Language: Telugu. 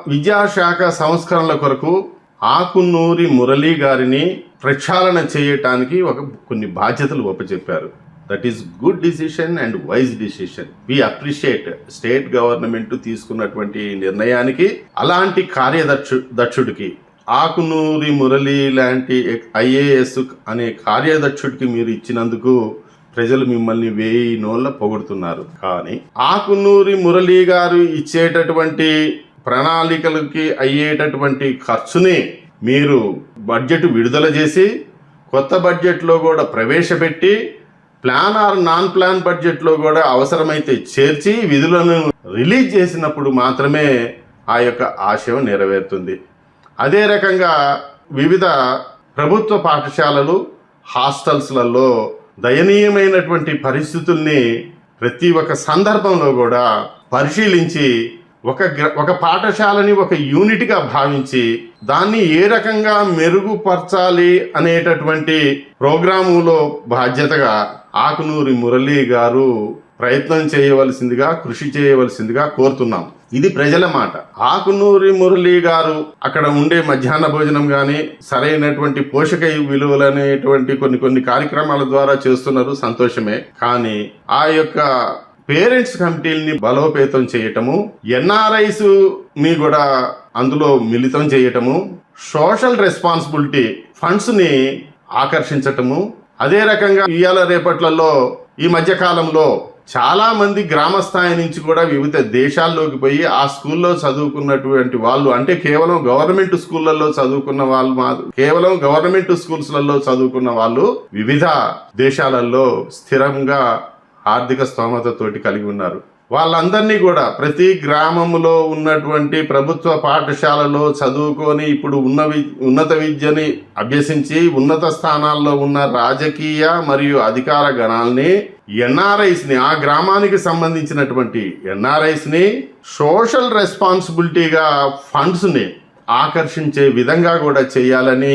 విద్యాశాఖ సంస్కరణల కొరకు ఆకునూరి మురళీ గారిని ప్రక్షాళన చేయటానికి ఒక కొన్ని బాధ్యతలు ఒప్పచెప్పారు. That is good decision and wise decision we appreciate state government తీసుకున్నటువంటి నిర్ణయానికి అలాంటి కార్యదక్షు దక్షుడికి ఆకునూరి మురళి లాంటి ఐఏఎస్ అనే కార్యదక్షుడికి మీరు ఇచ్చినందుకు ప్రజలు మిమ్మల్ని వేయి నోళ్ళ పొగుడుతున్నారు. కానీ ఆకునూరి మురళీ గారు ఇచ్చేటటువంటి ప్రణాళికలకి అయ్యేటటువంటి ఖర్చుని మీరు బడ్జెట్ విడుదల చేసి కొత్త బడ్జెట్లో కూడా ప్రవేశపెట్టి ప్లాన్ ఆర్ నాన్ ప్లాన్ బడ్జెట్లో కూడా అవసరమైతే చేర్చి విధులను రిలీజ్ చేసినప్పుడు మాత్రమే ఆ యొక్క ఆశయం నెరవేరుతుంది. అదే రకంగా వివిధ ప్రభుత్వ పాఠశాలలు హాస్టల్స్లలో దయనీయమైనటువంటి పరిస్థితుల్ని ప్రతి ఒక్క సందర్భంలో కూడా పరిశీలించి ఒక ఒక పాఠశాలని ఒక యూనిట్గా భావించి దాన్ని ఏ రకంగా మెరుగుపరచాలి అనేటటువంటి ప్రోగ్రాములో బాధ్యతగా ఆకునూరి మురళీ గారు ప్రయత్నం చేయవలసిందిగా కృషి చేయవలసిందిగా కోరుతున్నాం. ఇది ప్రజల మాట. ఆకునూరి మురళి గారు అక్కడ ఉండే మధ్యాహ్న భోజనం కానీ సరైనటువంటి పోషక విలువలు అనేటువంటి కొన్ని కొన్ని కార్యక్రమాల ద్వారా చేస్తున్నారు సంతోషమే. కానీ ఆ యొక్క పేరెంట్స్ కమిటీల్ని బలోపేతం చేయటము ఎన్ఆర్ఐస్ని కూడా అందులో మిళితం చేయటము సోషల్ రెస్పాన్సిబిలిటీ ఫండ్స్ని ఆకర్షించటము అదే రకంగా ఇవాళ రేపట్లలో ఈ మధ్యకాలంలో చాలామంది గ్రామ స్థాయి నుంచి కూడా వివిధ దేశాల్లోకి పోయి ఆ స్కూల్లో చదువుకున్నటువంటి వాళ్ళు అంటే కేవలం గవర్నమెంట్ స్కూళ్ళల్లో చదువుకున్న వాళ్ళు మాత్రం కేవలం గవర్నమెంట్ స్కూల్స్లలో చదువుకున్న వాళ్ళు వివిధ దేశాలలో స్థిరంగా ఆర్థిక స్తోమతతోటి కలిగి ఉన్నారు. వాళ్ళందరినీ కూడా ప్రతి గ్రామంలో ఉన్నటువంటి ప్రభుత్వ పాఠశాలలో చదువుకొని ఇప్పుడు ఉన్న వి ఉన్నత విద్యని అభ్యసించి ఉన్నత స్థానాల్లో ఉన్న రాజకీయ మరియు అధికార గణాల్ని ఎన్ఆర్ఐస్ని ఆ గ్రామానికి సంబంధించినటువంటి ఎన్ఆర్ఐస్ని సోషల్ రెస్పాన్సిబిలిటీగా ఫండ్స్ని ఆకర్షించే విధంగా కూడా చేయాలని